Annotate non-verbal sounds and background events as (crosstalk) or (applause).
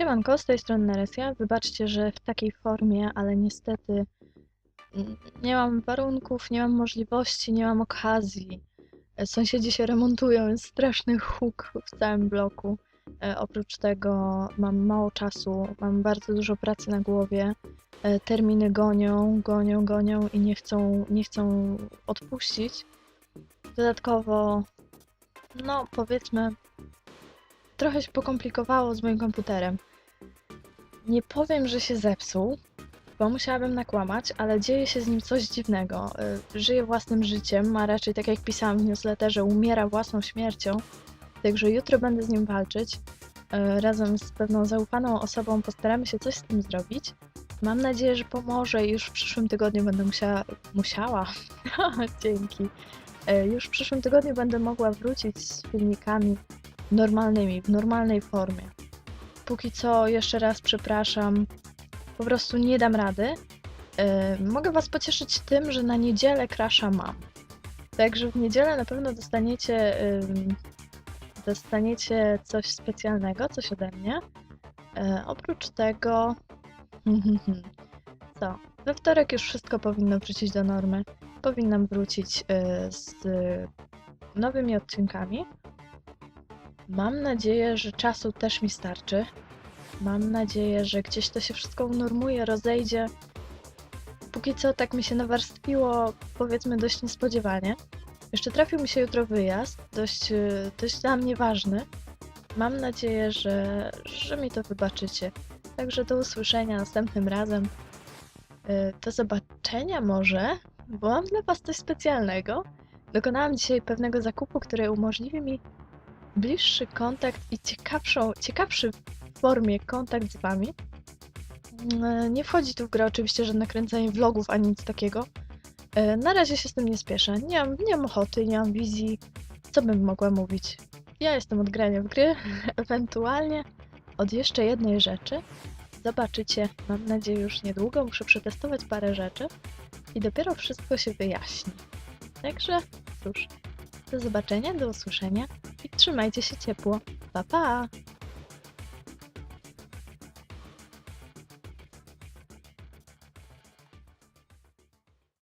Siemanko, z tej strony Neresia. Wybaczcie, że w takiej formie, ale niestety nie mam warunków, nie mam możliwości, nie mam okazji. E, Sąsiedzi się remontują, jest straszny huk w całym bloku. E, Oprócz tego mam mało czasu, mam bardzo dużo pracy na głowie. E, Terminy gonią, gonią, gonią i nie chcą, nie chcą odpuścić. Dodatkowo, no powiedzmy, trochę się pokomplikowało z moim komputerem. Nie powiem, że się zepsuł, bo musiałabym nakłamać, ale dzieje się z nim coś dziwnego. Y, Żyje własnym życiem, a raczej tak jak pisałam w newsletterze, umiera własną śmiercią. Także jutro będę z nim walczyć. Y, Razem z pewną zaufaną osobą postaramy się coś z tym zrobić. Mam nadzieję, że pomoże i już w przyszłym tygodniu będę musiała. musiała. (laughs) Dzięki. Y, Już w przyszłym tygodniu będę mogła wrócić z filmikami normalnymi, w normalnej formie. Póki co, jeszcze raz przepraszam, po prostu nie dam rady. Yy, mogę Was pocieszyć tym, że na niedzielę krasza mam. Także w niedzielę na pewno dostaniecie, ym, dostaniecie coś specjalnego, coś ode mnie. Yy, oprócz tego, (laughs) co? We wtorek już wszystko powinno wrócić do normy. Powinnam wrócić yy, z nowymi odcinkami. Mam nadzieję, że czasu też mi starczy. Mam nadzieję, że gdzieś to się wszystko unormuje, rozejdzie. Póki co tak mi się nawarstwiło, powiedzmy dość niespodziewanie. Jeszcze trafił mi się jutro wyjazd, dość, y, dość dla mnie ważny. Mam nadzieję, że, że mi to wybaczycie. Także do usłyszenia następnym razem. Y, Do zobaczenia może, bo mam dla Was coś specjalnego. Dokonałam dzisiaj pewnego zakupu, który umożliwi mi bliższy kontakt i ciekawszą, ciekawszy w formie kontakt z Wami. Mm, Nie wchodzi tu w grę oczywiście żadne kręcenie vlogów ani nic takiego. E, Na razie się z tym nie spieszę. Nie mam, nie mam ochoty, nie mam wizji. Co bym mogła mówić? Ja jestem od grania w gry, (laughs) ewentualnie od jeszcze jednej rzeczy. Zobaczycie, mam nadzieję już niedługo. Muszę przetestować parę rzeczy i dopiero wszystko się wyjaśni. Także cóż, do zobaczenia, do usłyszenia i trzymajcie się ciepło. Pa pa!